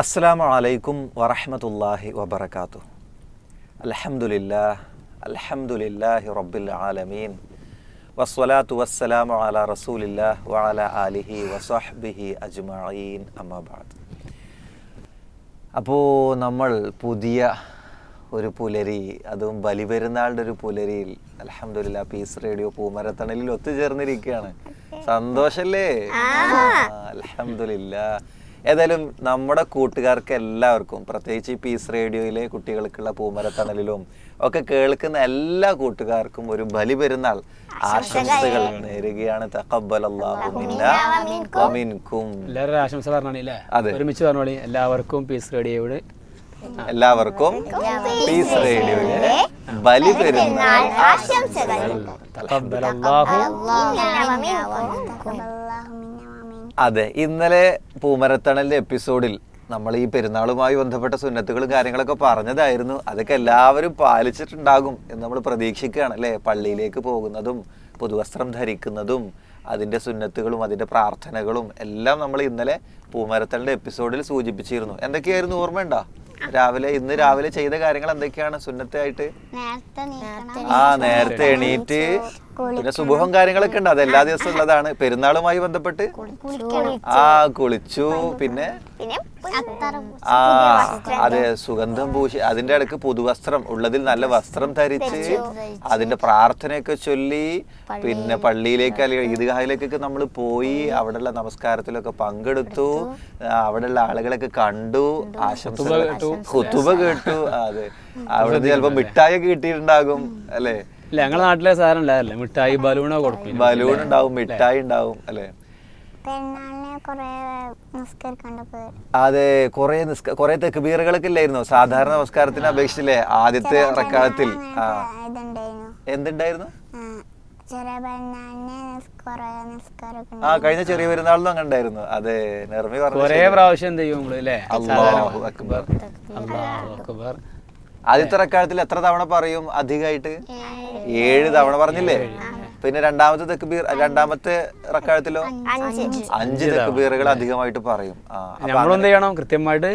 അസ്സാം വലൈക്കും വറഹമത്തല്ലാഹി വബർക്കാത്തു അലഹമുല്ലാ അലഹമുല്ലാഹി റബ്ബിൽ ആലമീൻ. വസ്വലാത്തു വസ്സലാമു അല റസൂലില്ലാ വഅല ആലിഹി വസഹ്ബിഹി അജ്മഈൻ. അമ്മാബാദ് അപ്പോൾ നമ്മൾ പുതിയ ഒരു പുലരി അതും ബലിപെരുന്നാളുടെ ഒരു പുലരിയിൽ അലഹമുല്ല പീസ് റേഡിയോ പൂമരത്തണലിൽ ഒത്തുചേർന്നിരിക്കുകയാണ്. സന്തോഷല്ലേ? അലഹമില്ല ഏതായാലും നമ്മുടെ കൂട്ടുകാർക്ക് എല്ലാവർക്കും പ്രത്യേകിച്ച് ഈ പീസ് റേഡിയോയിലെ കുട്ടികൾക്കുള്ള പൂമരത്തണലിലും ഒക്കെ കേൾക്കുന്ന എല്ലാ കൂട്ടുകാർക്കും ഒരു ബലി പെരുന്നാൾ ആശംസകൾ നേരുകയാണ്. ഒരുമിച്ച് പറഞ്ഞോളി. എല്ലാവർക്കും പീസ് റേഡിയോയുടെ എല്ലാവർക്കും പീസ് റേഡിയോയിലെ ബലി പെരുന്നാൾ ആശംസകൾ. തഖബ്ബലല്ലാഹു അതെ ഇന്നലെ പൂമരത്തണലിന്റെ എപ്പിസോഡിൽ നമ്മൾ ഈ പെരുന്നാളുമായി ബന്ധപ്പെട്ട സുന്നത്തുകളും കാര്യങ്ങളൊക്കെ പറഞ്ഞതായിരുന്നു. അതൊക്കെ എല്ലാവരും പാലിച്ചിട്ടുണ്ടാകും എന്ന് നമ്മൾ പ്രതീക്ഷിക്കുകയാണ് അല്ലേ? പള്ളിയിലേക്ക് പോകുന്നതും പുതുവസ്ത്രം ധരിക്കുന്നതും അതിന്റെ സുന്നത്തുകളും അതിന്റെ പ്രാർത്ഥനകളും എല്ലാം നമ്മൾ ഇന്നലെ പൂമരത്തലിന്റെ എപ്പിസോഡിൽ സൂചിപ്പിച്ചിരുന്നു. എന്തൊക്കെയായിരുന്നു? ഓർമ്മയുണ്ടോ? രാവിലെ ഇന്ന് രാവിലെ ചെയ്ത കാര്യങ്ങൾ എന്തൊക്കെയാണ് സുന്നത്തായിട്ട്? ആ നേരത്തെ എണീറ്റ് പിന്നെ സുബുഹം കാര്യങ്ങളൊക്കെ ഉണ്ട് അത് എല്ലാ ദിവസവും ഉള്ളതാണ് പെരുന്നാളുമായി ബന്ധപ്പെട്ട് ആ കുളിച്ചു. പിന്നെ ആ അതെ സുഗന്ധം പൂശി അതിന്റെ ഇടയ്ക്ക് പുതുവസ്ത്രം ഉള്ളതിൽ നല്ല വസ്ത്രം ധരിച്ച് അതിന്റെ പ്രാർത്ഥനയൊക്കെ ചൊല്ലി പിന്നെ പള്ളിയിലേക്ക് അല്ലെങ്കിൽ ഈദ്ഗാഹിലേക്കൊക്കെ നമ്മൾ പോയി അവിടെയുള്ള നമസ്കാരത്തിലൊക്കെ പങ്കെടുത്തു അവിടെയുള്ള ആളുകളൊക്കെ കണ്ടു കുത്തുബ കേട്ടു. അതെ. അവിടെ ചിലപ്പോ മിഠായി കിട്ടിയിട്ടുണ്ടാകും അല്ലേ? ഇല്ല ഞങ്ങളുടെ നാട്ടിലെ സാധനം അല്ലേ? മിഠായി ബലൂണോ കൊടുക്കും. ബലൂൺ ഉണ്ടാവും മിഠായി ഉണ്ടാവും അല്ലേ? അതെ കൊറേ നിസ്ക കുറെ തെക്കുബീറുകളൊക്കെ ഇല്ലായിരുന്നു? സാധാരണ നമസ്കാരത്തിന് അപേക്ഷിച്ചില്ലേ? ആദ്യത്തെ റക്കാലത്തിൽ എന്തുണ്ടായിരുന്നു? ആ, പെരുന്നാളിന് കഴിഞ്ഞ ചെറിയ പെരുന്നാളിലും അങ്ങനെ ഉണ്ടായിരുന്നു. അതെ നിർമ്മി പറഞ്ഞു കൊറേ പ്രാവശ്യം എന്ത് ചെയ്യും അക്ബർ. അല്ലാഹു അക്ബർ. ആദ്യത്തെ റക്കാലത്തിൽ എത്ര തവണ പറയും അധികമായിട്ട് ഏഴ്. തവണ പറഞ്ഞില്ലേ? പിന്നെ രണ്ടാമത്തെ തെക്കുബീർ രണ്ടാമത്തെ റക്കാലത്തിലോ അഞ്ച്. തെക്കുബീറുകൾ അധികമായിട്ട് പറയും. നമ്മളെന്ത് ചെയ്യണം കൃത്യമായിട്ട്.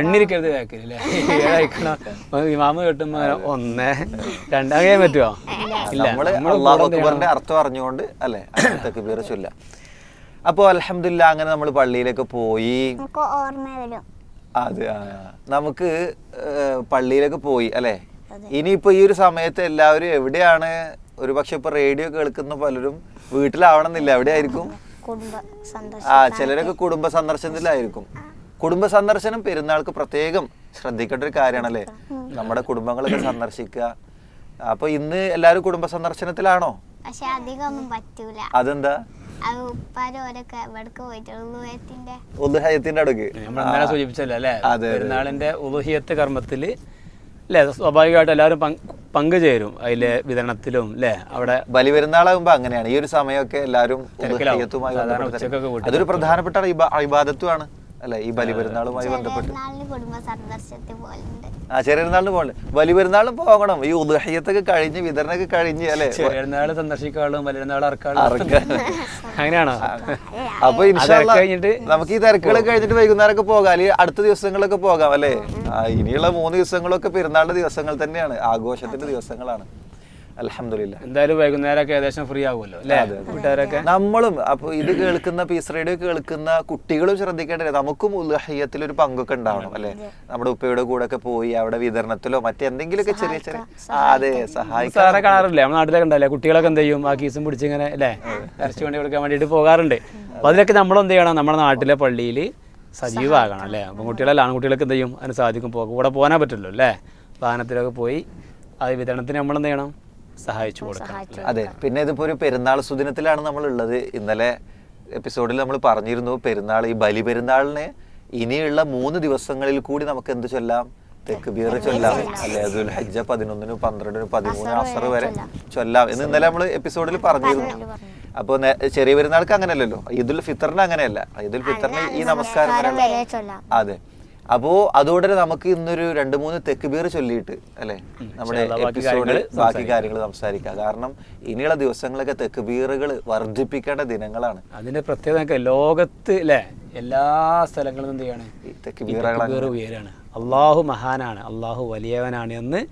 എണ്ണിരിക്കരുത് ഇമാമ് കിട്ടുമ്പോ ഒന്ന് രണ്ടാമേ പറ്റുമോ നമ്മൾ അള്ളാഹു? അക്ബറിന്റെ അർത്ഥം അറിഞ്ഞുകൊണ്ട് അല്ലെ? തെക്കുബീർ ചൊല്ല അപ്പോൾ അലഹമില്ല അങ്ങനെ നമ്മൾ പള്ളിയിലേക്ക് പോയി. ഓർമ്മ വരും. അതെ നമുക്ക് പള്ളിയിലൊക്കെ പോയി അല്ലെ? ഇനിയിപ്പോ ഈ ഒരു സമയത്ത് എല്ലാവരും എവിടെയാണ്? ഒരു പക്ഷെ ഇപ്പൊ റേഡിയോ കേൾക്കുന്ന പലരും വീട്ടിലാവണമെന്നില്ല. എവിടെയായിരിക്കും? കുടുംബ സന്തോഷം ആ ചിലരൊക്കെ കുടുംബ സന്ദർശനത്തിലായിരിക്കും. കുടുംബ സന്ദർശനം പെരുന്നാൾക്ക് പ്രത്യേകം ശ്രദ്ധിക്കേണ്ട ഒരു കാര്യമാണല്ലേ? നമ്മുടെ കുടുംബങ്ങളൊക്കെ സന്ദർശിക്കുക. അപ്പൊ ഇന്ന് എല്ലാവരും കുടുംബ സന്ദർശനത്തിലാണോ? അതെന്താ? ഉദുഹയത്തിന്റെ അടുക്ക്. സൂചിപ്പിച്ചല്ലോ അല്ലേ. പെരുന്നാളിന്റെ ഉദുഹിയത്ത് കർമ്മത്തിൽ അല്ലേ? സ്വാഭാവികമായിട്ട് എല്ലാവരും പങ്ക് പങ്കുചേരും അതിലെ വിതരണത്തിലും അല്ലേ? അവിടെ ബലി പെരുന്നാളാകുമ്പോ അങ്ങനെയാണ്. ഈ ഒരു സമയമൊക്കെ എല്ലാവരും അതൊരു പ്രധാനപ്പെട്ട ഇബാദത്തുമാണ് അല്ലെ? ഈ ബലി പെരുന്നാളുമായി ബന്ധപ്പെട്ട്. ആ ചെറിയ പെരുന്നാളിന് പോകണം ബലി പെരുന്നാളിന് പോകണം. ഈ ഉദുഹയ്യത്തൊക്കെ കഴിഞ്ഞ് വിതരണമൊക്കെ കഴിഞ്ഞ് അല്ലെ? പെരുന്നാൾ സന്ദർശിക്കാളും അറക്കാൻ. അറക്കാളും അങ്ങനെയാണോ? അപ്പൊ കഴിഞ്ഞിട്ട് നമുക്ക് ഈ തിരക്കുകളൊക്കെ കഴിഞ്ഞിട്ട് വൈകുന്നേരമൊക്കെ പോകാം. അല്ലെങ്കിൽ അടുത്ത ദിവസങ്ങളൊക്കെ പോകാം അല്ലേ? ആ, ഇനിയുള്ള മൂന്ന് ദിവസങ്ങളൊക്കെ പെരുന്നാളിന്റെ ദിവസങ്ങൾ തന്നെയാണ്. ആഘോഷത്തിന്റെ ദിവസങ്ങളാണ്. അലഹമില്ല എന്തായാലും വൈകുന്നേരമൊക്കെ ഏകദേശം ഫ്രീ ആകുമല്ലോ കൂട്ടുകാരൊക്കെ? നമ്മളും അപ്പൊ ഇത് കേൾക്കുന്ന പീസ് റേഡിയോ കേൾക്കുന്ന കുട്ടികളും ശ്രദ്ധിക്കേണ്ടത് നമുക്കും ഉൽഹയ്യത്തിൽ ഒരു പങ്കൊക്കെ ഉണ്ടാവണം അല്ലെ? നമ്മുടെ ഉപ്പയുടെ കൂടെ ഒക്കെ പോയി അവിടെ വിതരണത്തിലോ മറ്റെന്തെങ്കിലുമൊക്കെ ചെറിയ ചെറിയ അതെ സഹായിക്കാൻ സാറെ കാണാറില്ലേ? നമ്മുടെ നാട്ടിലൊക്കെ ഉണ്ടല്ലേ കുട്ടികളൊക്കെ എന്ത് ചെയ്യും? ആ കീസും പിടിച്ചിങ്ങനെ അല്ലേ? ഇറച്ചി വണ്ടി കൊടുക്കാൻ വേണ്ടിയിട്ട് പോകാറുണ്ട്. അപ്പൊ അതിലൊക്കെ നമ്മൾ എന്ത് ചെയ്യണം? നമ്മുടെ നാട്ടിലെ പള്ളിയിൽ സജീവമാകണം അല്ലേ? അപ്പം കുട്ടികളല്ല ആൺകുട്ടികളൊക്കെ എന്ത് ചെയ്യും? അതിന് സാധിക്കും. പോകും കൂടെ പോകാനേ പറ്റുള്ളൂ അല്ലേ? വാഹനത്തിലൊക്കെ പോയി അത് വിതരണത്തിന് നമ്മൾ എന്ത് ചെയ്യണം? സഹായിച്ചു കൊടുക്കണം. അതെ പിന്നെ ഇതിപ്പോ ഒരു പെരുന്നാൾ സുദിനത്തിലാണ് നമ്മൾ ഉള്ളത് ഇന്നലെ എപ്പിസോഡിൽ നമ്മൾ പറഞ്ഞിരുന്നു പെരുന്നാൾ ഈ ബലി പെരുന്നാളിന് ഇനിയുള്ള മൂന്ന് ദിവസങ്ങളിൽ കൂടി നമുക്ക് എന്ത് ചൊല്ലാം? തെക്ക് ബീർ ചൊല്ലാം. അല്ലെ അതുൽ ഹജ്ജ പതിനൊന്നിനും പന്ത്രണ്ടിനും പതിമൂന്നിനും അസർ വരെ ചൊല്ലാം. എന്ന് ഇന്നലെ നമ്മൾ എപ്പിസോഡിൽ പറഞ്ഞിരുന്നു. അപ്പോൾ ചെറിയ പെരുന്നാൾക്ക് അങ്ങനെയല്ലല്ലോ. ഈദുൽ ഫിത്തറിന് അങ്ങനെയല്ല. ഈദുൽ ഫിത്തറിന് ഈ നമസ്കാരം അതെ. അപ്പോ അതോടെ നമുക്ക് ഇന്നൊരു രണ്ട് മൂന്ന് തെക്ക് ബീർ ചൊല്ലിയിട്ട് അല്ലെ? നമ്മുടെ എപ്പിസോഡിൽ ബാക്കി കാര്യങ്ങൾ സംസാരിക്കാം. കാരണം ഇനിയുള്ള ദിവസങ്ങളൊക്കെ തെക്ക് ബീറുകൾ വർദ്ധിപ്പിക്കേണ്ട ദിനങ്ങളാണ്. അതിന്റെ പ്രത്യേകത ലോകത്ത് അല്ലേ എല്ലാ സ്ഥലങ്ങളിലും എന്ത് ചെയ്യാണ്? തെക്ക് ഈ ഉയരാണ്. അള്ളാഹു മഹാനാണ്. അള്ളാഹു വലിയവനാണ് എന്ന്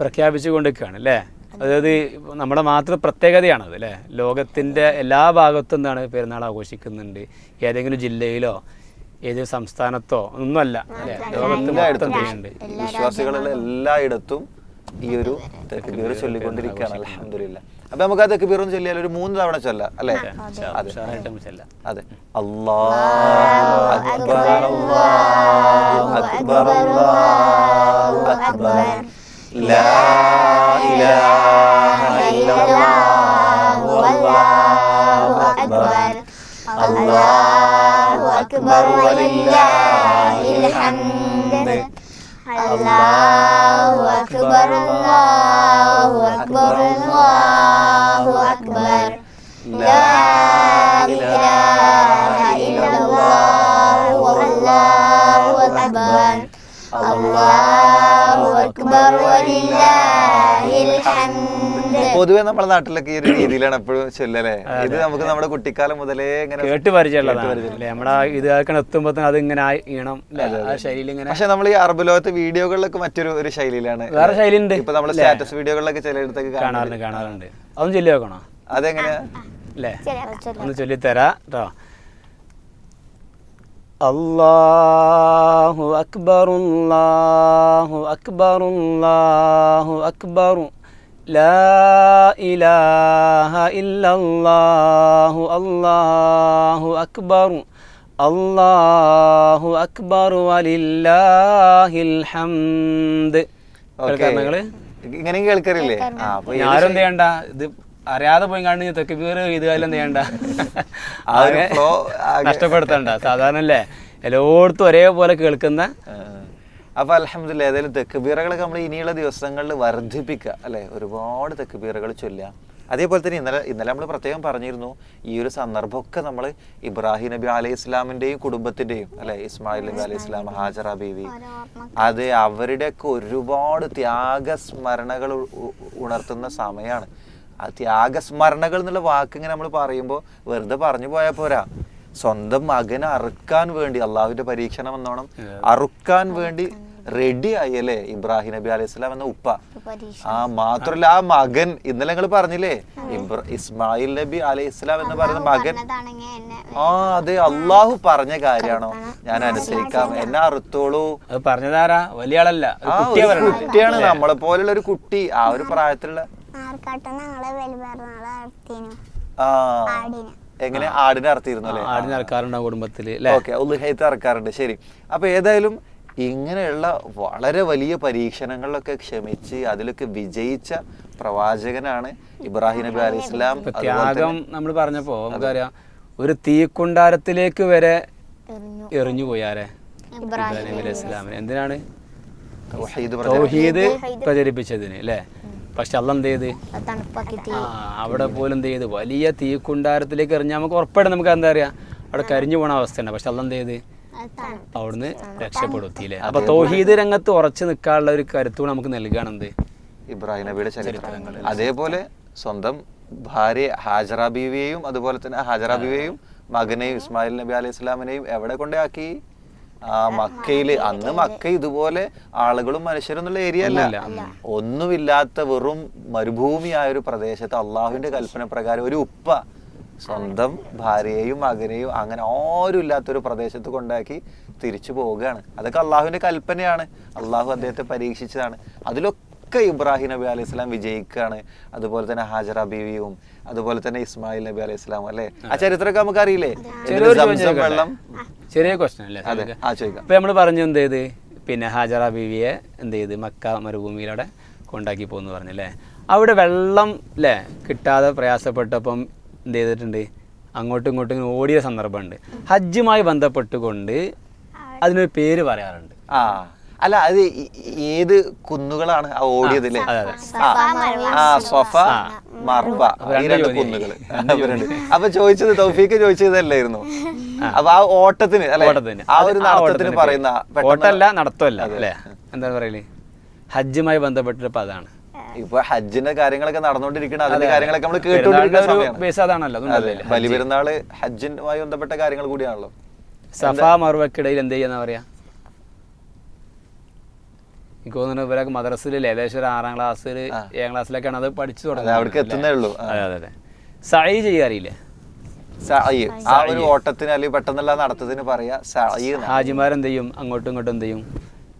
പ്രഖ്യാപിച്ചു കൊണ്ടിരിക്കുകയാണ് അല്ലേ അതായത് നമ്മുടെ മാത്രം പ്രത്യേകതയാണത് അല്ലേ ലോകത്തിന്റെ എല്ലാ ഭാഗത്തും എന്താണ് പെരുന്നാൾ ആഘോഷിക്കുന്നുണ്ട്. ഏതെങ്കിലും ജില്ലയിലോ ഏതെങ്കിലും സംസ്ഥാനത്തോ ഒന്നുമല്ല. അല്ലേ? വിശ്വാസികളുടെ എല്ലായിടത്തും ഈ ഒരു തെക്കുബീർ ചൊല്ലിക്കൊണ്ടിരിക്കുകയാണ്. അലഹമില്ല അപ്പൊ നമുക്ക് ആ തെക്കുബീർ ഒന്ന് ചൊല്ലിയാൽ ഒരു മൂന്ന് തവണ ചൊല്ലാം അല്ലേ? അതെ. അല്ലാഹു അക്ബർ അല്ലാഹു അക്ബർ അല്ലാഹു അക്ബർ. ലാ ഇലാഹ അല്ലാഹു അക്ബർ പൊതുവെ നമ്മുടെ നാട്ടിലൊക്കെ ഈ ഒരു രീതിയിലാണ് എപ്പോഴും ചൊല്ലല്ലേ ഇത് നമുക്ക് നമ്മുടെ കുട്ടിക്കാലം മുതലേ ഇങ്ങനെ കേട്ട് പരിചയമുള്ളതാണ്. അല്ലേ? നമ്മുടെ ഇത് എത്തുമ്പോ അത് ഇങ്ങനെ ആയി ഈണം ശൈലിയിൽ ഇങ്ങനെ പക്ഷെ നമ്മൾ ഈ അറബ് ലോകത്ത് വീഡിയോകളിലൊക്കെ മറ്റൊരു ഒരു ശൈലിയിലാണ് വേറെ ശൈലി ഉണ്ട് ഇപ്പൊ നമ്മൾ സ്റ്റാറ്റസ് വീഡിയോകളിലൊക്കെ ചിലയിടത്തൊക്കെ കാണാം കാണാറുണ്ട് കാണാറുണ്ട്. അതൊന്നും ചൊല്ലി വെക്കണോ? അതെങ്ങനെയാ? അല്ലേ? ഒന്ന് ചൊല്ലിത്തരാ കേട്ടോ അല്ലാഹു അക്ബർ അല്ലാഹു അക്ബർ അല്ലാഹു അക്ബർ ലാ ഇലാഹ ഇല്ലല്ലാഹു الله അക്ബർ അല്ലാഹു അക്ബർ വലില്ലാഹിൽ ഹംദ്. ഇങ്ങനെ കേൾക്കാറില്ലേ? ആ അപ്പൊ ഏത് ചെയ്യണ്ട? ഇത് അറിയാതെ പോയി കാണുന്ന തെക്ക് വീറ് ഇത് കാലം ചെയ്യണ്ട? നഷ്ടപ്പെടുത്തണ്ട. സാധാരണ അല്ലേ? എല്ലായിടത്തും ഒരേപോലെ കേൾക്കുന്ന ആ. അപ്പൊ അലഹമില്ല ഏതായാലും തെക്കുബീറകളൊക്കെ നമ്മൾ ഇനിയുള്ള ദിവസങ്ങളിൽ വർദ്ധിപ്പിക്കുക. അല്ലെ? ഒരുപാട് തെക്കുബീറകൾ ചൊല്ലുക. അതേപോലെ തന്നെ ഇന്നലെ ഇന്നലെ നമ്മൾ പ്രത്യേകം പറഞ്ഞിരുന്നു ഈ ഒരു സന്ദർഭമൊക്കെ നമ്മൾ ഇബ്രാഹിം നബി അലൈഹി ഇസ്ലാമിന്റെയും കുടുംബത്തിന്റെയും അല്ലെ? ഇസ്മായിൽ നബി അലൈഹി ഇസ്ലാം ഹാജറ ബീവി. അത് അവരുടെയൊക്കെ ഒരുപാട് ത്യാഗസ്മരണകൾ ഉണർത്തുന്ന സമയമാണ് ആ ത്യാഗസ്മരണകൾ എന്നുള്ള വാക്ക് ഇങ്ങനെ നമ്മൾ പറയുമ്പോൾ വെറുതെ പറഞ്ഞു പോയാൽ പോരാ. സ്വന്തം മകനെ അറുക്കാൻ വേണ്ടി അള്ളാഹുവിന്റെ പരീക്ഷണം എന്നോണം അറുക്കാൻ വേണ്ടി റെഡി ആയി അല്ലേ ഇബ്രാഹിം നബി അലൈഹി സ്വലാം എന്ന ഉപ്പ? ആ മാത്രല്ല ആ മകൻ ഇന്നലെ ഞങ്ങൾ പറഞ്ഞില്ലേ? ഇസ്മായിൽ നബി അലൈഹി സ്വലാം എന്ന് പറയുന്ന മകൻ ആ അതെ അള്ളാഹു പറഞ്ഞ കാര്യമാണോ? ഞാൻ അനുസരിക്കാം. എന്നെ അറുത്തോളൂ. പറഞ്ഞതാരാ? വലിയ ആളല്ല ഒരു ആ ഒരു കുട്ടിയാണ്. നമ്മളെ പോലുള്ള ഒരു കുട്ടി. ആ ഒരു പ്രായത്തിലുള്ള ആ ആടിനെ. എങ്ങനെ? ആടിനെ അറുത്തിരുന്നു അല്ലേ? ആടിനെ നടക്കാറുണ്ടാവും കുടുംബത്തിൽ അല്ലേ? ഓക്കെ ഉള്ളിഹൈത്ത് ഇറക്കാറുണ്ട് ശരി. അപ്പൊ ഏതായാലും ഇങ്ങനെയുള്ള വളരെ വലിയ പരീക്ഷണങ്ങളിലൊക്കെ ക്ഷമിച്ച് അതിലൊക്കെ വിജയിച്ച പ്രവാചകനാണ് ഇബ്രാഹിം നബി അലൈഹി ഇസ്ലാം ത്യാഗം നമ്മൾ പറഞ്ഞപ്പോ നമുക്കറിയാം ഒരു തീക്കുണ്ടാരത്തിലേക്ക് വരെ എറിഞ്ഞു. പോയാലേ പോയാരെ ഇബ്രാഹിം നബി അലൈഹി ഇസ്ലാമിന് എന്തിനാണ്? തൗഹീദ് തൗഹീദ് പ്രചരിപ്പിച്ചതിന് അല്ലേ? പക്ഷെ അല്ല എന്ത് ചെയ്ത്? അവിടെ പോലും എന്ത് ചെയ്ത്? വലിയ തീക്കുണ്ടാരത്തിലേക്ക് എറിഞ്ഞാൽ നമുക്ക് ഉറപ്പായിട്ട് നമുക്ക് എന്താ അറിയാം അവിടെ കരിഞ്ഞു പോണ അവസ്ഥയാണ് പക്ഷെ അല്ല എന്ത് ചെയ്ത്? അവിടുന്ന് രക്ഷപ്പെടുത്തിയില്ലേ അപ്പൊ തൗഹീദ് രംഗത്ത് ഉറച്ചു നിൽക്കാനുള്ള ഒരു കരുത്തൂടെ നമുക്ക് നൽകുകയാണ് എന്ത് ഇബ്രാഹിം നബിയുടെ ചരിത്രങ്ങൾ അതേപോലെ സ്വന്തം ഭാര്യ ഹാജറ ബീവിയെയും അതുപോലെ തന്നെ ഹാജറ ബീവിയെയും മകനെയും ഇസ്മായിൽ നബി അലൈഹി ഇസ്ലാമിനെയും എവിടെ കൊണ്ടാക്കി? ആ മക്കയിൽ. അന്ന് മക്ക ഇതുപോലെ ആളുകളും മനുഷ്യരും എന്നുള്ള ഏരിയ അല്ല. ഒന്നുമില്ലാത്ത വെറും മരുഭൂമിയായ ഒരു പ്രദേശത്ത് അള്ളാഹുവിന്റെ കൽപ്പന പ്രകാരം ഒരു ഉപ്പ സ്വന്തം ഭാര്യയെയും മകനെയും അങ്ങനെ ആരും ഇല്ലാത്തൊരു പ്രദേശത്ത് കൊണ്ടാക്കി തിരിച്ചു പോവുകയാണ്. അതൊക്കെ അള്ളാഹുവിന്റെ കൽപ്പനയാണ്. അള്ളാഹു അദ്ദേഹത്തെ പരീക്ഷിച്ചതാണ്. അതിലൊക്കെ ഇബ്രാഹിം നബി അലൈഹി സ്വലാം വിജയിക്കുകയാണ്. അതുപോലെ തന്നെ ഹാജറ ബീവിയും അതുപോലെ തന്നെ ഇസ്മായിൽ നബി അലൈഹി സ്വലാം അല്ലേ? ആ ചരിത്രമൊക്കെ നമുക്ക് അറിയില്ലേ വെള്ളം ചെറിയ ക്വസ്റ്റൻ അല്ലേ? അതെ. ആ ചോദിക്കാം. ഇപ്പൊ നമ്മൾ പറഞ്ഞു എന്ത് ചെയ്ത്? പിന്നെ ഹാജറ ബീവിയെ എന്ത് ചെയ്ത്? മക്ക മരുഭൂമിയിലൂടെ കൊണ്ടാക്കി പോകുന്നു പറഞ്ഞല്ലേ അവിടെ വെള്ളം അല്ലേ കിട്ടാതെ പ്രയാസപ്പെട്ടപ്പം എന്ത് ചെയ്തിട്ടുണ്ട് അങ്ങോട്ടും ഇങ്ങോട്ടും ഇങ്ങനെ ഓടിയ സന്ദർഭമുണ്ട്. ഹജ്ജുമായി ബന്ധപ്പെട്ടുകൊണ്ട് അതിനൊരു പേര് പറയാറുണ്ട്. ആ അല്ല അത് ഏത് കുന്നുകളാണ് ആ ഓടിയത് അല്ലേ. ആ സൊഫ മർവ ഈ രണ്ട്. കുന്നുകൾ. അപ്പൊ ചോദിച്ചത് തൗഫീക്ക് ചോദിച്ചതല്ലായിരുന്നു? അപ്പൊ ആ ഓട്ടത്തിന് അല്ലെ? ഓട്ടത്തിന്. ആ ഒരു നടത്തത്തിന് പറയുന്ന ഓട്ടമല്ല നടത്തമല്ല അല്ലേ? എന്താ പറയൽ? ഹജ്ജുമായി ബന്ധപ്പെട്ടൊരു പദമാണ് ഇപ്പൊ ഹജ്ജിന്റെ കാര്യങ്ങളൊക്കെ നടന്നുകൊണ്ടിരിക്കണം അതിന്റെ കാര്യങ്ങളൊക്കെ നമ്മൾ കേട്ടുകൊണ്ടിരിക്കുന്ന ബലിപെരുന്നാൾ ഹജ്ജിനുമായി ബന്ധപ്പെട്ട കാര്യങ്ങൾ കൂടിയാണല്ലോ. സഫാ മറുവക്കിടയിൽ എന്ത് ചെയ്യാന്നാ പറയാ? എനിക്ക് തോന്നുന്നു ഇവരൊക്കെ മദ്രസിൽ ഏകദേശം ഒരു ആറാം ക്ലാസ്സിൽ ഏഴാം ക്ലാസ്സിലൊക്കെയാണ് അത് പഠിച്ചു തുടങ്ങുന്നത് അവിടേക്ക് എത്തുന്നേ ഉള്ളൂ. ആ. അതെ അതെ സഅയ്. ആ ഒരു ഓട്ടത്തിന് അല്ലെങ്കിൽ പെട്ടെന്നുള്ള നടത്തത്തിന് പറയാ. ഹാജിമാരെന്ത് ചെയ്യും? അങ്ങോട്ടും ഇങ്ങോട്ടും എന്ത് ചെയ്യും?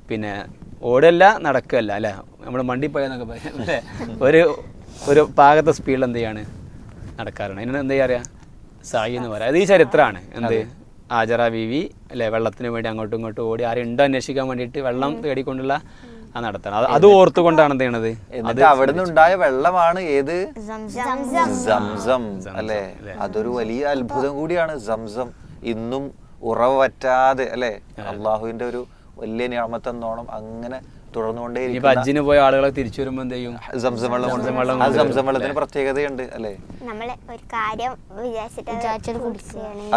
പിന്നെ ഓടല്ല നടക്കല്ല അല്ലേ? നമ്മൾ മണ്ടി പോയെന്നൊക്കെ പറയാം അല്ലേ? ഒരു ഒരു പാകത്തെ സ്പീഡിൽ എന്ത് ചെയ്യാണ് നടക്കാറുണ്ട് അതിന് എന്ത് ചെയ്യാ സായി എന്ന് പറയാം. അത് ഈ ചരിത്രമാണ് എന്ത്? ആചറ വി വി അല്ലേ? വെള്ളത്തിന് വേണ്ടി അങ്ങോട്ടും ഇങ്ങോട്ടും ഓടി ആരും ഉണ്ടോ അന്വേഷിക്കാൻ വേണ്ടിയിട്ട് വെള്ളം തേടിക്കൊണ്ടുള്ള ആ നടത്തണം അത് അത് ഓർത്തുകൊണ്ടാണ് എന്ത് ചെയ്യണത്? അത് അവിടുന്ന് ഉണ്ടായ വെള്ളമാണ് ഏത്? സംസം സംസം അല്ലെ? അതൊരു വലിയ അത്ഭുതം കൂടിയാണ്. സംസം ഇന്നും ഉറവ പറ്റാതെ അല്ലെ? അള്ളാഹുവിന്റെ ഒരു വലിയ ഞാമത്തെന്നോണം അങ്ങനെ തുടർന്നുകൊണ്ടേ അജ്ജിന് പോയ ആളുകളെ തിരിച്ചു വരുമ്പോൾ എന്ത് ചെയ്യും? സംസം വെള്ളത്തിന് പ്രത്യേകതയുണ്ട് അല്ലെ? ഒരു കാര്യം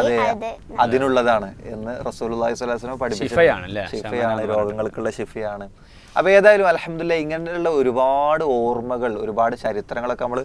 അതെ അതിനുള്ളതാണ് എന്ന് ശിഫയാണ് അല്ലേ? ഷിഫയാണ് രോഗങ്ങൾക്കുള്ള ഷിഫയാണ് അപ്പൊ ഏതായാലും അലഹമില്ല ഇങ്ങനെയുള്ള ഒരുപാട് ഓർമ്മകൾ ഒരുപാട് ചരിത്രങ്ങളൊക്കെ നമ്മൾ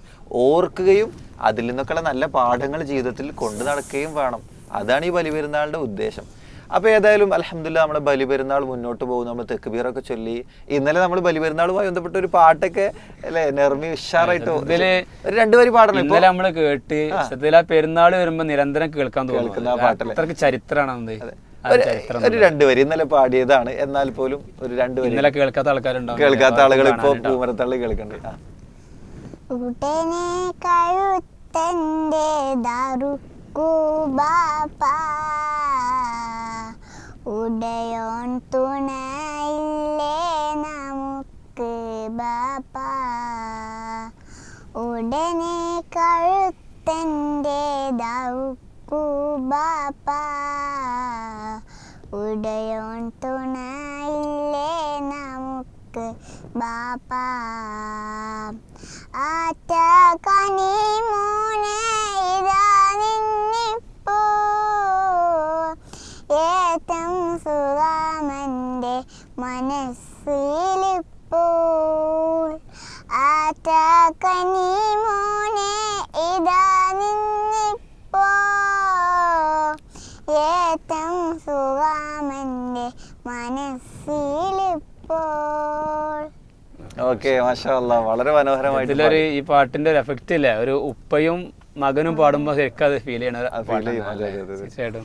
ഓർക്കുകയും അതിൽ നിന്നൊക്കെയുള്ള നല്ല പാഠങ്ങൾ ജീവിതത്തിൽ കൊണ്ടു നടക്കുകയും വേണം. അതാണ് ഈ ബലിപെരുന്നാളിന്റെ ഉദ്ദേശം. അപ്പൊ ഏതായാലും അലഹമില്ല നമ്മൾ ബലിപെരുന്നാൾ മുന്നോട്ട് പോകും നമ്മൾ തെക്കുബീറൊക്കെ ചൊല്ലി. ഇന്നലെ നമ്മൾ ബലിപെരുന്നാളുമായി ബന്ധപ്പെട്ട ഒരു പാട്ടൊക്കെ അല്ലേ നെർമി ഉഷാറായിട്ട് രണ്ടുപേര് ഒരു രണ്ടു വരി പാടണം ഇന്നലെ നമ്മൾ കേട്ട് സത്യത്തിൽ ആ പെരുന്നാൾ വരുമ്പോ നിരന്തരം കേൾക്കാൻ തോന്നുന്നു? അത്രയ്ക്ക് ചരിത്രമാണ് ഒരു- രണ്ടുപേര് രണ്ടു വരി ഇന്നലെ പാടിയതാണ്. എന്നാൽ പോലും ഒരു രണ്ടുപേര് വരി ഇന്നലെ കേൾക്കാത്ത ആൾക്കാരുണ്ടോ കേൾക്കാത്ത ആളുകൾ ഇപ്പൊ പൂമരത്തള്ളി കേൾക്കണ്ടേ. ഉടനെ കഴുത്തന്റെ ദറുക്കുബാപ്പ ഉടയോൻ തുണയില്ലേ നമുക്ക് ബാപ്പ. ഉടനെ കഴുത്തന്റെ ദറുക്കുബാപ്പ ഉടയോൻ തുണയില്ലേ നമുക്ക് ബാപ്പ. ആറ്റ കനി മോനെ ഇതാ നിന്നിപ്പോ ഏറ്റം സുഖാമന്റെ മനസ്സിലിപ്പോൾ ആറ്റാക്കനി കനി മോനെ ഇതാ നിന്നിപ്പോ ഏത്തം സുഖാമന്റെ മനസ്സിലിപ്പോൾ. ഓക്കെ മാഷാ വളരെ മനോഹരമായിട്ട് ഇതിലൊരു ഈ പാട്ടിന്റെ ഒരു എഫക്റ്റ് ഇല്ലേ? ഒരു ഉപ്പയും മകനും പാടുമ്പോ ശരിക്കും അത് ഫീൽ ചെയ്യണം. തീർച്ചയായിട്ടും.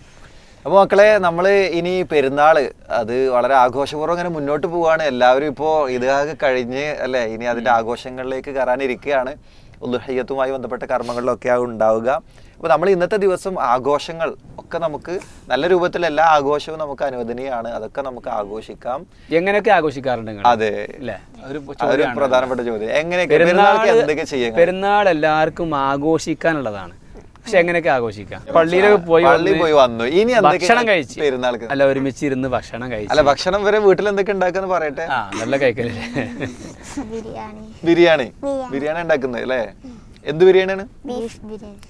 അപ്പൊ മക്കളെ നമ്മൾ ഇനി പെരുന്നാൾ അത് വളരെ ആഘോഷപൂർവം അങ്ങനെ മുന്നോട്ട് പോവുകയാണ് എല്ലാവരും ഇപ്പോ ഇതൊക്കെ കഴിഞ്ഞ് അല്ലേ ഇനി അതിന്റെ ആഘോഷങ്ങളിലേക്ക് കയറാനിരിക്കുകയാണ്. ഉദ്ഹയ്യത്തുമായി ബന്ധപ്പെട്ട കർമ്മങ്ങളിലൊക്കെ ആ ഉണ്ടാവുക. അപ്പൊ നമ്മൾ ഇന്നത്തെ ദിവസം ആഘോഷങ്ങൾ ഒക്കെ നമുക്ക് നല്ല രൂപത്തിൽ എല്ലാ ആഘോഷവും നമുക്ക് അനുവദനീയമാണ് അതൊക്കെ നമുക്ക് ആഘോഷിക്കാം. എങ്ങനെയൊക്കെ ആഘോഷിക്കാറുണ്ട് അതെ. ഒരു പ്രധാനപ്പെട്ട ചോദ്യം. എങ്ങനെയൊക്കെ? പെരുന്നാൾ എന്തൊക്കെ ചെയ്യാം പെരുന്നാൾ എല്ലാവർക്കും ആഘോഷിക്കാനുള്ളതാണ്. പക്ഷെ എങ്ങനെയൊക്കെ ആഘോഷിക്കാം പള്ളിയിലൊക്കെ പോയി പള്ളി പോയി വന്നു ഇനി ഭക്ഷണം കഴിച്ച് പെരുന്നാൾക്ക് അല്ല ഒരുമിച്ച് ഇരുന്ന് ഭക്ഷണം കഴിച്ചു അല്ല ഭക്ഷണം വരെ വീട്ടിൽ എന്തൊക്കെ ഉണ്ടാക്കാന്ന് പറയട്ടെ ആ നല്ല കഴിക്കലേ ബിരിയാണി ബിരിയാണി ഉണ്ടാക്കുന്നത് അല്ലേ എന്ത് ബിരിയാണിയാണ്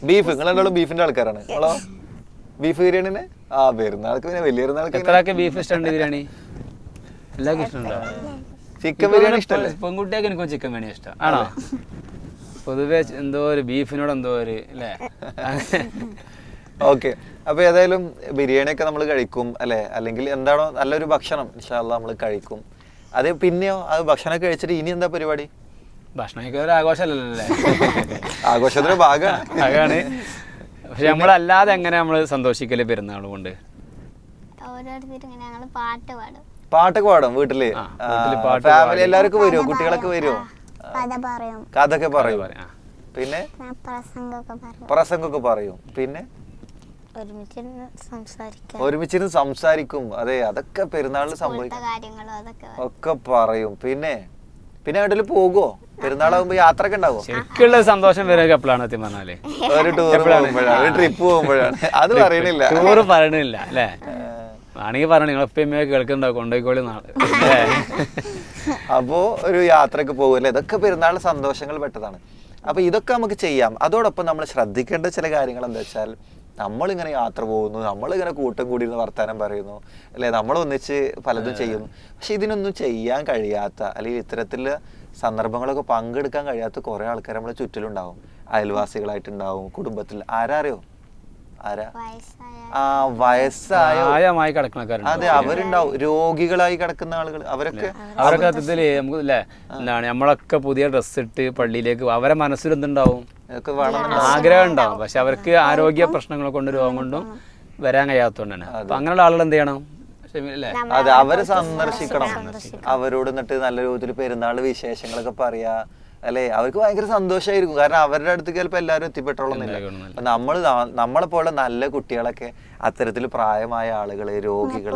ബീഫ് നിങ്ങൾ രണ്ടാളും ബീഫിന്റെ ആൾക്കാരാണ് ബീഫ് ബിരിയാണിനെ ആ പെരുന്നാൾക്ക് പിന്നെ വലിയ പെരുന്നാൾക്ക് എത്രയൊക്കെ ബീഫ് ഇഷ്ടമുണ്ട് ബിരിയാണി എല്ലാവർക്കും ഇഷ്ടമുണ്ടോ ചിക്കൻ ബിരിയാണി ഇഷ്ടമല്ലേ പെൺകുട്ടിയൊക്കെ എനിക്കും ചിക്കൻ ബിരിയാണി ഇഷ്ടം ആണോ പൊതുവെ എന്തോ ഒരു ബീഫിനോട് എന്തോ ഒരു അല്ലേ? ഓക്കെ. അപ്പൊ ഏതായാലും ബിരിയാണി ഒക്കെ നമ്മൾ കഴിക്കും അല്ലെ? അല്ലെങ്കിൽ എന്താണോ നല്ലൊരു ഭക്ഷണം ഇൻഷാല്ല നമ്മൾ കഴിക്കും. അത് പിന്നെയോ അത് ഭക്ഷണം കഴിച്ചിട്ട് ഇനി എന്താ പരിപാടി? ഭക്ഷണമൊക്കെ ഒരു ആഘോഷമല്ലേ അല്ലേ? ആഘോഷത്തിന്റെ ഭാഗമാണ്. പക്ഷെ നമ്മളല്ലാതെ എങ്ങനെ നമ്മൾ സന്തോഷിക്കൽ പെരുന്നാൾ കൊണ്ട്? പാട്ട് പാടും. പാട്ടൊക്കെ പാടും വീട്ടിൽ? ഫാമിലി എല്ലാവർക്കും വരുമോ കുട്ടികളൊക്കെ വരുമോ കഥയൊക്കെ പറയും. പിന്നെ? പ്രസംഗമൊക്കെ പറയും. പിന്നെ? ഒരുമിച്ചിരുന്ന് സംസാരിക്കാം. ഒരുമിച്ചിരുന്ന് സംസാരിക്കും. അതെ അതൊക്കെ പെരുന്നാളിൽ സംഭവിക്കും. കാര്യങ്ങളും അതൊക്കെ ഒക്കെ പറയും. പിന്നെ? പിന്നെ വീട്ടിൽ പോകുമോ പെരുന്നാളാകുമ്പോ യാത്ര ഒക്കെ ഉണ്ടാവോ? ശരിക്കുള്ള സന്തോഷം വരുക എപ്പോഴാണ് സത്യം പറഞ്ഞാൽ? ഒരു ടൂർ പോകുമ്പോഴാണ് ഒരു ട്രിപ്പ് പോകുമ്പോഴാണ്. അത് പറയണില്ല. ടൂർ പറയണില്ല അല്ലേ? ആണെങ്കിൽ പറഞ്ഞു ഇമ്മയൊക്കെ കേൾക്കുന്നുണ്ടാവും കൊണ്ടുപോയിക്കോളി നാളെ. അപ്പോ ഒരു യാത്രയ്ക്ക് പോകുമല്ലേ ഇതൊക്കെ പെരുന്നാൾ സന്തോഷങ്ങൾ പെട്ടതാണ്. അപ്പൊ ഇതൊക്കെ നമുക്ക് ചെയ്യാം. അതോടൊപ്പം നമ്മൾ ശ്രദ്ധിക്കേണ്ട ചില കാര്യങ്ങൾ എന്താ വെച്ചാൽ നമ്മളിങ്ങനെ യാത്ര പോകുന്നു നമ്മളിങ്ങനെ കൂട്ടം കൂടി വർത്തമാനം വർത്താനം പറയുന്നു അല്ലെ? നമ്മൾ ഒന്നിച്ച് പലതും ചെയ്യുന്നു. പക്ഷെ ഇതിനൊന്നും ചെയ്യാൻ കഴിയാത്ത അല്ലെങ്കിൽ ഇത്തരത്തിൽ സന്ദർഭങ്ങളൊക്കെ പങ്കെടുക്കാൻ കഴിയാത്ത കുറേ ആൾക്കാർ നമ്മളെ ചുറ്റിലുണ്ടാവും. അയൽവാസികളായിട്ടുണ്ടാവും കുടുംബത്തിൽ. ആരാ അറിയോ ആരാ? ആ വയസ്സായ പ്രായമായി കിടക്കണക്കാരുണ്ട് അതെ അവരുണ്ടാവും. രോഗികളായി കിടക്കുന്ന ആളുകൾ അവരൊക്കെ അവരൊക്കെ നമുക്ക് എന്താണ് നമ്മളൊക്കെ പുതിയ ഡ്രസ്സ് ഇട്ട് പള്ളിയിലേക്ക് പോ- അവരെ മനസ്സിൽ എന്തുണ്ടാവും? ഒക്കെ വേണം ആഗ്രഹം ഉണ്ടാവും. പക്ഷെ അവർക്ക് ആരോഗ്യ പ്രശ്നങ്ങൾ കൊണ്ട് രോഗം കൊണ്ടും വരാൻ കഴിയാത്തതുകൊണ്ട് തന്നെ. അപ്പൊ അങ്ങനെയുള്ള ആളുകൾ എന്ത് ചെയ്യണം? അല്ലേ അതെ അവരെ സന്ദർശിക്കണം. അവരോട് എന്നിട്ട് നല്ല രൂപത്തിൽ പെരുന്നാൾ വിശേഷങ്ങളൊക്കെ പറയാ. അല്ലെ? അവർക്ക് ഭയങ്കര സന്തോഷമായിരിക്കും കാരണം അവരുടെ അടുത്ത് ചിലപ്പോൾ എല്ലാവരും എത്തിപ്പെട്ടോളന്നില്ല അപ്പൊ നമ്മൾ നമ്മളെ പോലെ നല്ല കുട്ടികളൊക്കെ അത്തരത്തിൽ പ്രായമായ ആളുകൾ രോഗികൾ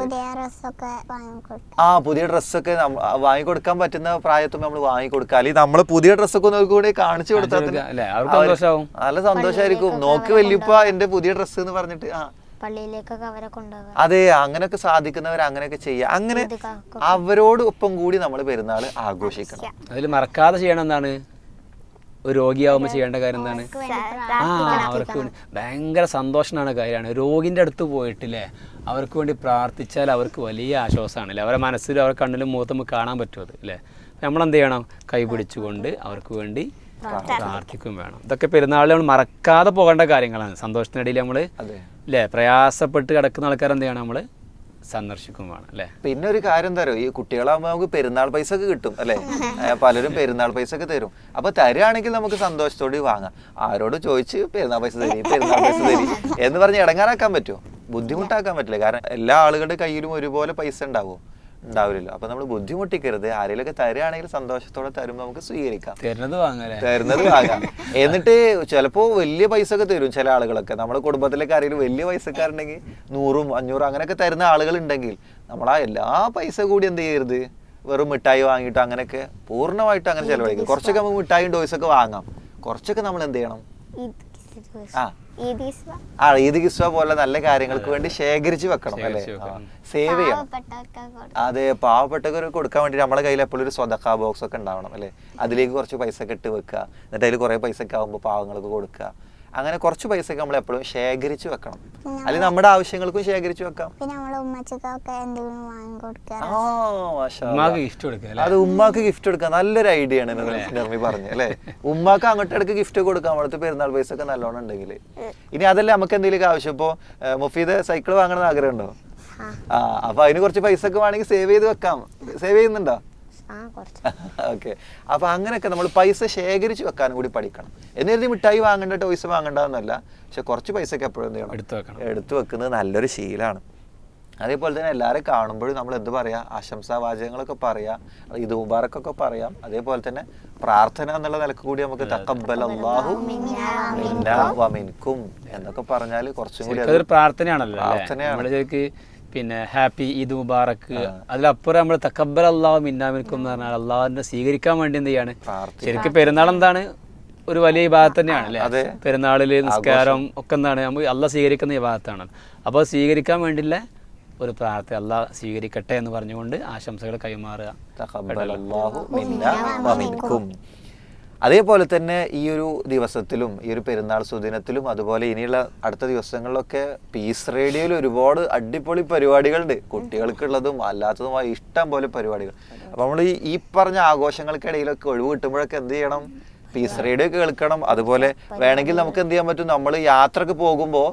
ആ പുതിയ ഡ്രസ്സൊക്കെ വാങ്ങിക്കൊടുക്കാൻ പറ്റുന്ന പ്രായത്തും നമ്മൾ വാങ്ങിക്കൊടുക്കുക. അല്ലെങ്കിൽ നമ്മൾ പുതിയ ഡ്രസ്സൊക്കെ ഒന്ന് കൂടി കാണിച്ചു കൊടുത്താൽ നല്ല സന്തോഷമായിരിക്കും നോക്ക് വല്യപ്പ എന്റെ പുതിയ ഡ്രസ്സ് എന്ന് പറഞ്ഞിട്ട് ആ. പള്ളിയിലേക്കൊക്കെ അവരെ കൊണ്ടുപോകാം അതെ അങ്ങനെയൊക്കെ സാധിക്കുന്നവർ അങ്ങനെയൊക്കെ ചെയ്യുക. അങ്ങനെ അവരോട് ഒപ്പം കൂടി നമ്മൾ പെരുന്നാൾ ആഘോഷിക്കണം. അതിൽ മറക്കാതെ ചെയ്യണം എന്താണ്? ഒരു രോഗിയാവുമ്പോൾ ചെയ്യേണ്ട കാര്യം എന്താണ്? ആ അവർക്ക് വേണ്ടി. ഭയങ്കര സന്തോഷമാണ് കാര്യമാണ്. രോഗിന്റെ അടുത്ത് പോയിട്ടില്ലേ? അവർക്ക് വേണ്ടി പ്രാർത്ഥിച്ചാൽ അവർക്ക് വലിയ ആശ്വാസമാണ് അല്ലേ അവരെ മനസ്സിലും അവരുടെ കണ്ണിലും മുഖത്തും നമുക്ക് കാണാൻ പറ്റും അത് അല്ലേ? നമ്മളെന്ത് ചെയ്യണം? കൈ പിടിച്ചുകൊണ്ട് അവർക്ക് വേണ്ടി പ്രാർത്ഥിക്കും. വേണം. ഇതൊക്കെ പെരുന്നാളിൽ നമ്മൾ മറക്കാതെ പോകേണ്ട കാര്യങ്ങളാണ്. സന്തോഷത്തിനിടയിൽ നമ്മൾ അല്ലേ പ്രയാസപ്പെട്ട് കിടക്കുന്ന ആൾക്കാർ എന്ത് ചെയ്യണം? നമ്മൾ സന്ദർശിക്കും വേണം അല്ലേ പിന്നെ ഒരു കാര്യം അറിയോ? ഈ കുട്ടികളാകുമ്പോൾ നമുക്ക് പെരുന്നാൾ പൈസ ഒക്കെ കിട്ടും അല്ലേ? പലരും പെരുന്നാൾ പൈസ ഒക്കെ തരും. അപ്പൊ തരുകയാണെങ്കിൽ നമുക്ക് സന്തോഷത്തോടെ വാങ്ങാം. ആരോട് ചോദിച്ച് പെരുന്നാൾ പൈസ തരി പെരുന്നാൾ പൈസ തരി എന്ന് പറഞ്ഞ് ഇടങ്ങാറാക്കാൻ പറ്റുമോ? ബുദ്ധിമുട്ടാക്കാൻ പറ്റില്ല. കാരണം എല്ലാ ആളുകളുടെ കയ്യിലും ഒരുപോലെ പൈസ ഉണ്ടാവുമോ ഉണ്ടാവില്ലല്ലോ. അപ്പൊ നമ്മൾ ബുദ്ധിമുട്ടിക്കരുത്. ആരെങ്കിലുമൊക്കെ തരുകയാണെങ്കിൽ സന്തോഷത്തോടെ തരുമ്പോൾ നമുക്ക് സ്വീകരിക്കാം. തരുന്നത് വാങ്ങല്ലേ തരുന്നത് വാങ്ങാം. എന്നിട്ട് ചിലപ്പോ വലിയ പൈസ ഒക്കെ തരും ചില ആളുകളൊക്കെ. നമ്മുടെ കുടുംബത്തിലേക്ക് ആരെങ്കിലും വലിയ പൈസക്കാരുണ്ടെങ്കിൽ നൂറും അഞ്ഞൂറും അങ്ങനെയൊക്കെ തരുന്ന ആളുകൾ ഉണ്ടെങ്കിൽ നമ്മൾ ആ എല്ലാ പൈസ കൂടി എന്ത് ചെയ്യരുത്? വെറും മിഠായി വാങ്ങിയിട്ട് അങ്ങനെയൊക്കെ പൂർണമായിട്ട് അങ്ങനെ ചിലവഴിക്കും. കുറച്ചൊക്കെ നമുക്ക് മിഠായി ഡോയ്സൊക്കെ ഒക്കെ വാങ്ങാം. കുറച്ചൊക്കെ നമ്മൾ എന്ത് ചെയ്യണം? ആ. ഈദ് കിസ്വ പോലെ നല്ല കാര്യങ്ങൾക്ക് വേണ്ടി ശേഖരിച്ച് വെക്കണം അല്ലേ. സേവ് ചെയ്യണം. പാവപ്പെട്ടവർക്ക് കൊടുക്കും അതെ പാവപ്പെട്ടവർക്ക് കൊടുക്കാൻ വേണ്ടി നമ്മളെ കയ്യിൽ എപ്പോഴും ഒരു സ്വതക്ക ബോക്സ് ഒക്കെ ഉണ്ടാവണം അല്ലേ? അതിലേക്ക് കുറച്ച് പൈസ ഒക്കെ ഇട്ട് വെക്കുക. എന്നിട്ട് അതിൽ കുറെ പൈസ ഒക്കെ ആകുമ്പോൾ പാവങ്ങൾക്ക് കൊടുക്കുക. അങ്ങനെ കുറച്ച് പൈസയൊക്കെ ഒക്കെ നമ്മൾ എപ്പോഴും ശേഖരിച്ച് വെക്കണം. അല്ലെങ്കിൽ നമ്മുടെ ആവശ്യങ്ങൾക്കും ശേഖരിച്ച് വെക്കാം. അത് ഉമ്മാക്ക് ഗിഫ്റ്റ് കൊടുക്കാം നല്ലൊരു ഐഡിയ ആണ് നിർമ്മി പറഞ്ഞു അല്ലേ? ഉമ്മാക്ക് അങ്ങോട്ട് ഇടയ്ക്ക് ഗിഫ്റ്റ് കൊടുക്കാം. അവിടുത്തെ പെരുന്നാൾ പൈസ ഒക്കെ നല്ലോണം ഉണ്ടെങ്കിൽ ഇനി അതല്ല നമുക്ക് എന്തെങ്കിലും ആവശ്യം? ഇപ്പോ മുഫീദ് സൈക്കിൾ വാങ്ങണമെന്ന് ആഗ്രഹമുണ്ടോ? ആ. അപ്പൊ അതിന് കുറച്ച് പൈസ ഒക്കെ വേണമെങ്കിൽ സേവ് ചെയ്ത് വെക്കാം. സേവ് ചെയ്യുന്നുണ്ടോ? ഓക്കെ അപ്പൊ അങ്ങനെയൊക്കെ നമ്മൾ പൈസ ശേഖരിച്ച് വെക്കാനും കൂടി പഠിക്കണം. എന്നിരുന്ന് മിഠായി വാങ്ങേണ്ട ടോയ്സ് വാങ്ങേണ്ടതെന്നല്ല പക്ഷെ കുറച്ച് പൈസ ഒക്കെ എപ്പോഴും എന്ത് ചെയ്യണം? എടുത്തു വെക്കണം. എടുത്തു വെക്കുന്നത് നല്ലൊരു ശീലമാണ് അതേപോലെ തന്നെ എല്ലാവരും കാണുമ്പോഴും നമ്മൾ എന്ത് പറയാ? ആശംസാ വാചകങ്ങളൊക്കെ പറയാം ഇത് മുബാറക്കൊക്കെ പറയാം. അതേപോലെ തന്നെ പ്രാർത്ഥന എന്നുള്ള നിലയ്ക്ക് കൂടി നമുക്ക് തക്കബൽ അള്ളാഹു എന്നൊക്കെ പറഞ്ഞാൽ കുറച്ചും കൂടി അതൊരു പ്രാർത്ഥനയാണല്ലോ പ്രാർത്ഥനയാണ്. പിന്നെ ഹാപ്പി ഈദ് മുബാറക്ക് അതിലപ്പുറം നമ്മൾ തക്കബൽ അള്ളാഹു മിന്നാമിൽക്കും എന്ന് പറഞ്ഞാൽ അള്ളാഹുവിനെ സ്വീകരിക്കാൻ വേണ്ടി എന്ത് ചെയ്യാണ്. ശരിക്കും പെരുന്നാൾ എന്താണ്? ഒരു വലിയ വിഭാഗം തന്നെയാണ് അല്ലേ? പെരുന്നാളിൽ പെരുന്നാളിൽ നിസ്കാരം ഒക്കെ എന്താണ്? നമ്മൾ അള്ളാഹ് സ്വീകരിക്കുന്ന വിഭാഗത്താണ് അപ്പോൾ സ്വീകരിക്കാൻ വേണ്ടിയുള്ള ഒരു പ്രാർത്ഥന അള്ളാഹ് സ്വീകരിക്കട്ടെ എന്ന് പറഞ്ഞുകൊണ്ട് ആശംസകൾ കൈമാറുക. അതേപോലെ തന്നെ ഈ ഒരു ദിവസത്തിലും ഈ ഒരു പെരുന്നാൾ സുദിനത്തിലും അതുപോലെ ഇനിയുള്ള അടുത്ത ദിവസങ്ങളിലൊക്കെ പീസ് റേഡിയോയിൽ ഒരുപാട് അടിപൊളി പരിപാടികളുണ്ട്. കുട്ടികൾക്കുള്ളതും അല്ലാത്തതുമായ ഇഷ്ടം പോലെ പരിപാടികൾ. അപ്പൊ നമ്മൾ ഈ ഈ പറഞ്ഞ ആഘോഷങ്ങൾക്കിടയിലൊക്കെ ഒഴിവ് കിട്ടുമ്പോഴൊക്കെ എന്ത് ചെയ്യണം? പീസ് റേഡിയോ കേൾക്കണം. അതുപോലെ വേണമെങ്കിൽ നമുക്ക് എന്ത് ചെയ്യാൻ പറ്റും? നമ്മൾ യാത്രയ്ക്ക് പോകുമ്പോൾ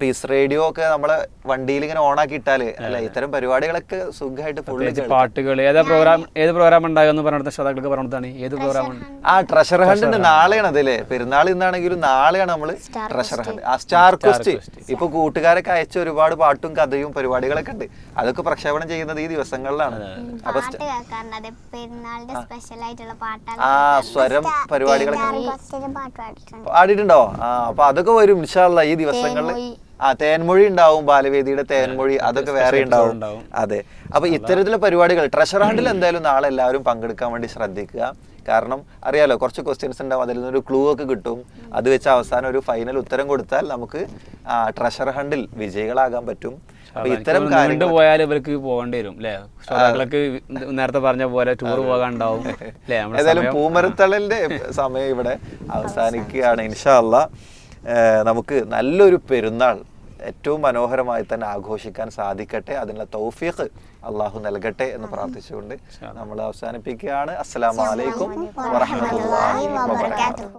പീസ് റേഡിയോ ഒക്കെ നമ്മളെ വണ്ടിയിൽ ഇങ്ങനെ ഓൺ ആക്കി ഇട്ടാൽ അല്ല ഇത്തരം പരിപാടികളൊക്കെ സുഖമായിട്ട് ഫുള്ള് പാട്ടുകൾ ഏതാ പ്രോഗ്രാം ഏത് പ്രോഗ്രാം ഉണ്ടാകുമെന്ന് പറഞ്ഞിട്ട് ശ്രോതാക്കൾക്ക് പറഞ്ഞതാണ് ഏത് പ്രോഗ്രാം ആ ട്രഷർ ഹണ്ട് നാളെയാണ് അതല്ലേ പെരുന്നാൾ ഇന്നാണെങ്കിലും നാളെയാണ് നമ്മൾ ട്രഷർ ഹണ്ട് ആ സ്റ്റാർ ക്വസ്റ്റ് ഇപ്പൊ കൂട്ടുകാരൊക്കെ അയച്ച ഒരുപാട് പാട്ടും കഥയും പരിപാടികളൊക്കെ ഉണ്ട്. അതൊക്കെ പ്രക്ഷേപണം ചെയ്യുന്നത് ഈ ദിവസങ്ങളിലാണ്. അപ്പൊ ആ. സ്വരം പരിപാടികളൊക്കെ. പാടിയിട്ടുണ്ടോ. ആ അപ്പൊ അതൊക്കെ വരും ഇൻഷാല്ല ഈ ദിവസങ്ങളിൽ ആ തേൻമൊഴി ഉണ്ടാവും ബാലവേദിയുടെ തേൻമൊഴി അതൊക്കെ വേറെ ഉണ്ടാവും. അതെ. അപ്പൊ ഇത്തരത്തിലുള്ള പരിപാടികൾ ട്രഷർ ഹണ്ടിൽ എന്തായാലും നാളെ എല്ലാവരും പങ്കെടുക്കാൻ വേണ്ടി ശ്രദ്ധിക്കുക. കാരണം അറിയാലോ കുറച്ച് ക്വസ്റ്റ്യൻസ് ഉണ്ടാവും അതിൽ നിന്നൊരു ക്ലൂ ഒക്കെ കിട്ടും. അത് വെച്ച് അവസാനം ഒരു ഫൈനൽ ഉത്തരം കൊടുത്താൽ നമുക്ക് ട്രഷർ ഹണ്ടിൽ വിജയികളാകാൻ പറ്റും. ഇത്തരം കാര്യങ്ങൾ പോയാൽ ഇവർക്ക് പോകേണ്ടി വരും അല്ലേ ശ്രോതാക്കൾക്ക് നേരത്തെ പറഞ്ഞ പോലെ ടൂർ പോകാണ്ടാവും ഏതായാലും പൂമരത്തളലിന്റെ സമയം ഇവിടെ അവസാനിക്കുകയാണ് ഇൻഷാല്ല നമുക്ക് നല്ലൊരു പെരുന്നാൾ ഏറ്റവും മനോഹരമായി തന്നെ ആഘോഷിക്കാൻ സാധിക്കട്ടെ. അതിനുള്ള തൗഫീഖ് അള്ളാഹു നൽകട്ടെ എന്ന് പ്രാർത്ഥിച്ചുകൊണ്ട് നമ്മൾ അവസാനിപ്പിക്കുകയാണ്. അസ്സലാമു അലൈക്കും വറഹ്മത്തുള്ളാഹി വബറകാതുഹു.